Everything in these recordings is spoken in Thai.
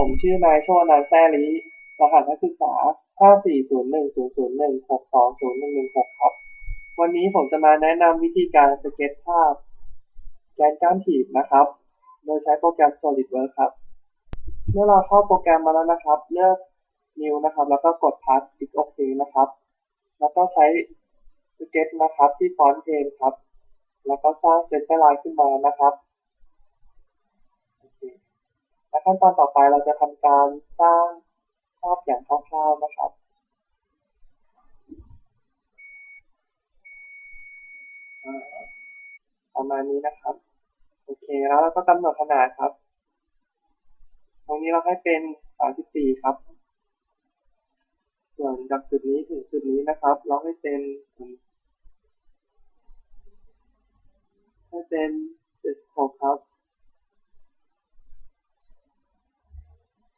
ผมชื่อนายโชวนันท์แซ่ลีรหัสนักศึกษา 5401001620116 ครับ วันนี้ผมจะมาแนะนำวิธีการสเก็ตภาพ แกนก้านถีบนะครับ โดยใช้โปรแกรม SolidWorks ครับ เมื่อเราเข้าโปรแกรมมาแล้วนะครับ เลือก New นะครับ แล้วก็กด Path คลิกโอเคนะครับ แล้วก็ใช้สเก็ตนะครับที่ฟอนต์เพนครับ แล้วก็สร้างเซนเตอร์ไลน์ขึ้นมานะครับ และขั้นตอนต่อไปเราจะทำการสร้างภาพอย่างคร่าวๆนะครับประมาณนี้นะครับ โอเคแล้วเราก็กำหนดขนาดครับ ตรงนี้เราให้เป็น34ครับ ส่วนจากจุดนี้ถึงจุดนี้นะครับ เราให้เป็นให้เป็น76ครับ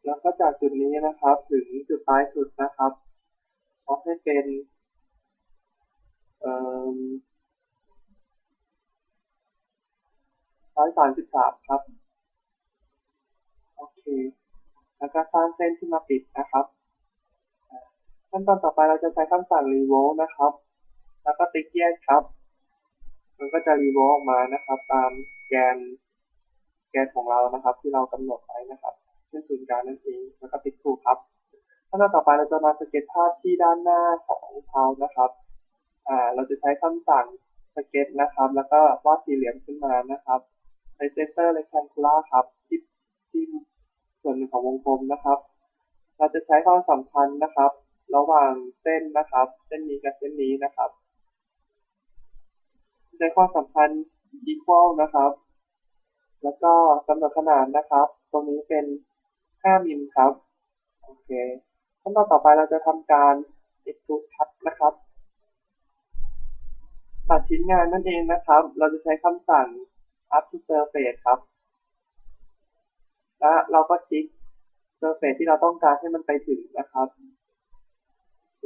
แล้วก็ จุดนี้นะครับ ถึงจุดปลายสุดนะครับเราให้เป็นเอ่อ133ครับ โอเค แล้วก็สร้างเส้นที่มาปิดนะครับขั้นตอนต่อไปเราจะใช้คำสั่ง revolve นะครับ แล้วก็ติ๊กแยกครับ มันก็จะ revolve ออกมานะครับ ตามแกนแกนของเรานะครับ ที่เรากำหนดไว้นะครับ เช่นศูนย์กลางนั่นเองแล้วก็ติ๊กถูกครับขั้นตอนต่อไปเราจะมาสเก็ตภาพที่ด้านหน้าของเขานะครับอ่าเราจะใช้คำสั่งสเก็ตนะครับ แล้วก็วาดสี่เหลี่ยมขึ้นมานะครับใน center rectangular ครับที่ที่ส่วนหนึ่งของวงกลมนะครับ เราจะใช้ความสัมพันธ์นะครับ ระหว่างเส้นนะครับ เส้นนี้กับเส้นนี้นะครับใช้ความสัมพันธ์ equal นะครับ แล้วก็กำหนดขนาดนะครับ ตรงนี้เป็น 5มิลครับ โอเค ขั้นตอนต่อไปเราจะทำการ extrude cut นะครับ ตัดชิ้นงานนั่นเองนะครับ เราจะใช้คำสั่ง up to surface ครับ และเราก็คลิก surface ที่เราต้องการให้มันไปถึงนะครับโอเค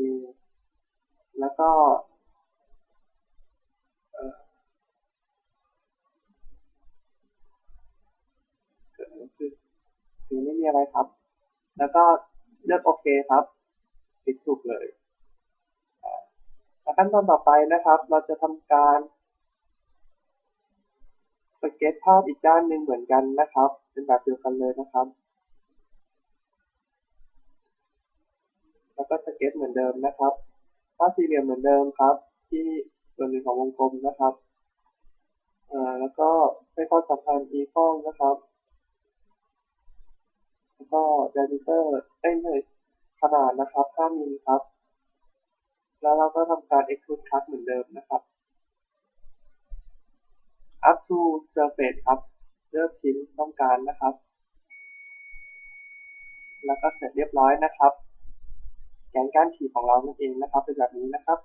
แล้วก็ มีอะไรครับ แล้วก็เลือกโอเคครับคลิกถูกเลยขั้นตอนต่อไปนะครับ เราจะทำการสเก็ตภาพอีกด้านหนึ่งเหมือนกันนะครับ เป็นแบบเดียวกันเลยนะครับ แล้วก็สเก็ตเหมือนเดิมนะครับภาพสี่เหลี่ยมเหมือนเดิมครับ ที่ส่วนหนึ่งของวงกลมนะครับอ่าแล้วก็ใช้ความสัมพันธ์ equal นะครับ แล้วก็ diameter เอ้ยไม่ขนาดนะครับ5มิลครับ แล้วเราก็ทำการ extrude cut เหมือนเดิมนะครับ up to surface ครับ เลือกชิ้นต้องการนะครับ แล้วก็เสร็จเรียบร้อยนะครับ แกนก้านถีบของเรานั่นเองนะครับเป็นแบบนี้นะครับ